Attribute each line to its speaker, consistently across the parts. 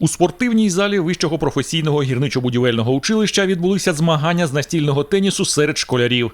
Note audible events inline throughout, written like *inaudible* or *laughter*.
Speaker 1: У спортивній залі вищого професійного гірничо-будівельного училища відбулися змагання з настільного тенісу серед школярів.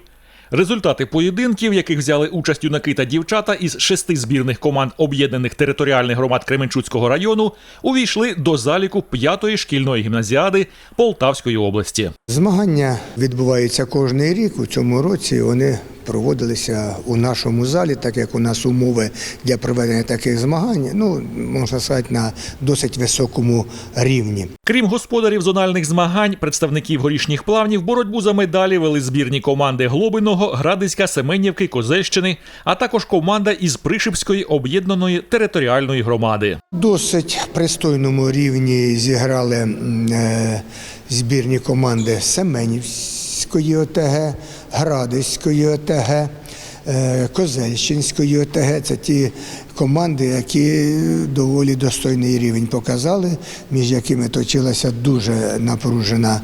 Speaker 1: Результати поєдинків, в яких взяли участь юнаки та дівчата із шести збірних команд об'єднаних територіальних громад Кременчуцького району, увійшли до заліку п'ятої шкільної гімназіади Полтавської області.
Speaker 2: Змагання відбуваються кожний рік. У цьому році вони проводилися у нашому залі, так як у нас умови для проведення таких змагань, ну можна сказати, на досить високому рівні.
Speaker 1: Крім господарів зональних змагань, представників горішніх плавнів боротьбу за медалі вели збірні команди Глобиного, Градиська, Семенівки, Козельщини, а також команда із Пришипської об'єднаної територіальної громади.
Speaker 2: Досить пристойному рівні зіграли е, збірні команди Семенівської ОТГ, Градиської ОТГ. е, Козельщинської ОТГ це ті команди, які доволі достойний рівень показали, між якими точилася дуже напружена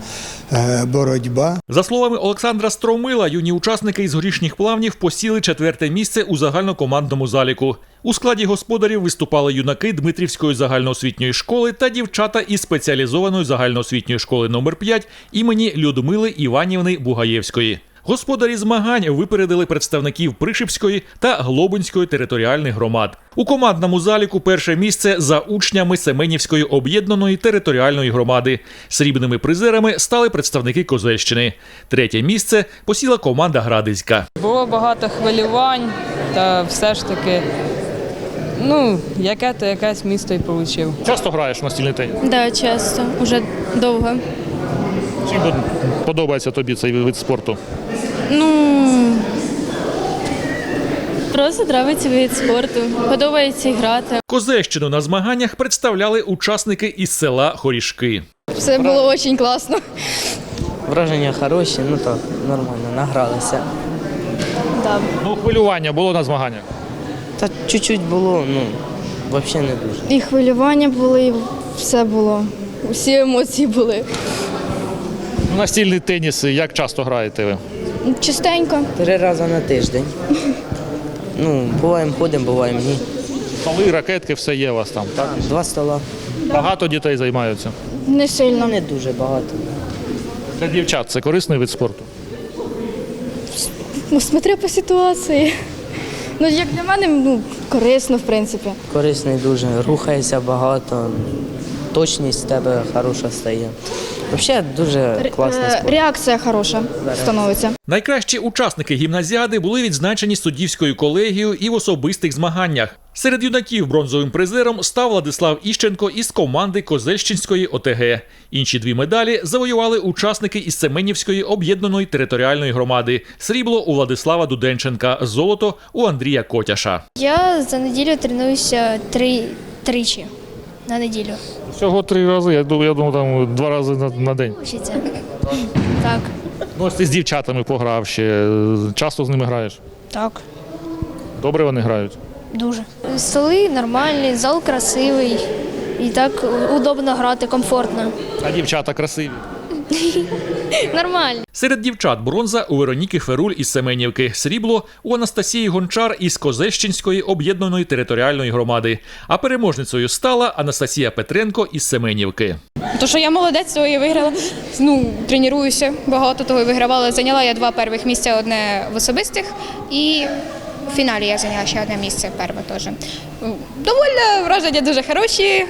Speaker 2: е, боротьба.
Speaker 1: За словами Олександра Стромила, юні учасники із горішніх плавнів посіли четверте місце у загальнокомандному заліку. У складі господарів виступали юнаки Дмитрівської загальноосвітньої школи та дівчата із спеціалізованої загальноосвітньої школи номер 5 імені Людмили Іванівни Бугаєвської. Господарі змагань випередили представників Пришипської та Глобинської територіальних громад. У командному заліку перше місце за учнями Семенівської об'єднаної територіальної громади. Срібними призерами стали представники Козельщини. Третє місце посіла команда Градиська.
Speaker 3: Було багато хвилювань, та все ж таки, ну, яке то якесь місто і отримав.
Speaker 1: Часто граєш в настільний теніс?
Speaker 4: Да, часто, уже довго.
Speaker 1: Чим подобається тобі цей вид спорту?
Speaker 4: Ну просто подобається вид спорту. Подобається грати.
Speaker 1: Козельщину на змаганнях представляли учасники із села Хорішки.
Speaker 4: Все було дуже класно.
Speaker 5: Враження хороші, ну так, нормально, награлися.
Speaker 4: Да.
Speaker 1: Ну, хвилювання було на змаганнях.
Speaker 5: Та чуть-чуть було, ну, взагалі не дуже.
Speaker 4: І хвилювання були, і все було. Усі емоції були.
Speaker 1: Настільний теніс, як часто граєте ви?
Speaker 4: Частенько.
Speaker 5: Три рази на тиждень. Ну, буваємо ходимо, буваємо ні.
Speaker 1: Столи, ракетки, все є у вас там, так?
Speaker 5: Два стола.
Speaker 1: Багато дітей займаються.
Speaker 4: Не сильно.
Speaker 5: не дуже багато.
Speaker 1: Для дівчат це корисний вид спорту.
Speaker 4: Ну, смотря по ситуації. Ну, як для мене, ну, корисно, в принципі.
Speaker 5: Корисний дуже, рухаєшся багато, точність в тебе хороша стає. Взагалі дуже класний
Speaker 4: Е,
Speaker 5: спорт.
Speaker 4: Реакція хороша становиться.
Speaker 1: Найкращі учасники гімназіади були відзначені суддівською колегією і в особистих змаганнях. Серед юнаків бронзовим призером став Владислав Іщенко із команди Козельщинської ОТГ. Інші дві медалі завоювали учасники із Семенівської об'єднаної територіальної громади. Срібло у Владислава Дуденченка, золото у Андрія Котяша.
Speaker 6: Я за неділю тренуюся три, тричі на неділю.
Speaker 1: Всього три рази. Я думаю, я думаю, там два рази на, на день.
Speaker 6: Вчиться. Так,
Speaker 1: Ну, ось ти з дівчатами пограв ще. Часто з ними граєш.
Speaker 6: так,
Speaker 1: Добре вони грають.
Speaker 6: дуже. Столи нормальні, зал красивий. І так удобно грати, комфортно.
Speaker 1: А дівчата красиві. *laughs*
Speaker 6: Нормально.
Speaker 1: Серед дівчат бронза у Вероніки Феруль із Семенівки, срібло у Анастасії Гончар із Козельщинської об'єднаної територіальної громади. А переможницею стала Анастасія Петренко із Семенівки.
Speaker 7: То, що я молодець, то і виграла. Ну, тренуюся багато того і вигравала. Зайняла я два перших місця, одне в особистих і в фіналі я зайняла ще одне місце перше теж. Доволі враження дуже хороші.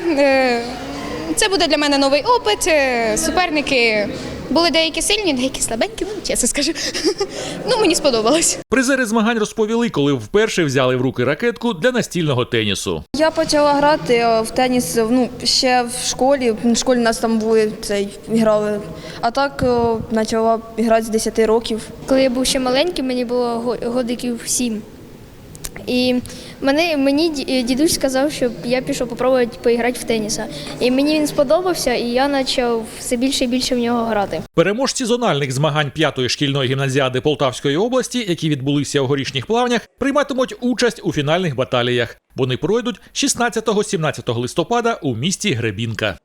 Speaker 7: Е, Це буде для мене новий опит. Е, Суперники були деякі сильні, деякі слабенькі, ну чесно скажу. *laughs* Ну, мені сподобалось.
Speaker 1: Призери змагань розповіли, коли вперше взяли в руки ракетку для настільного тенісу.
Speaker 8: Я почала грати е, в теніс ну, ще в школі. В школі нас там були цей грали. А так е, почала грати з 10 років.
Speaker 6: Коли я був ще маленький, мені було годиків сім. І мене, мені дідусь сказав, щоб я пішов попробувати поіграти в теніса. І мені він сподобався, і я почав все більше і більше в нього грати.
Speaker 1: Переможці зональних змагань п'ятої шкільної гімназіади Полтавської області, які відбулися у горішніх плавнях, прийматимуть участь у фінальних баталіях. Вони пройдуть 16-17 листопада у місті Гребінка.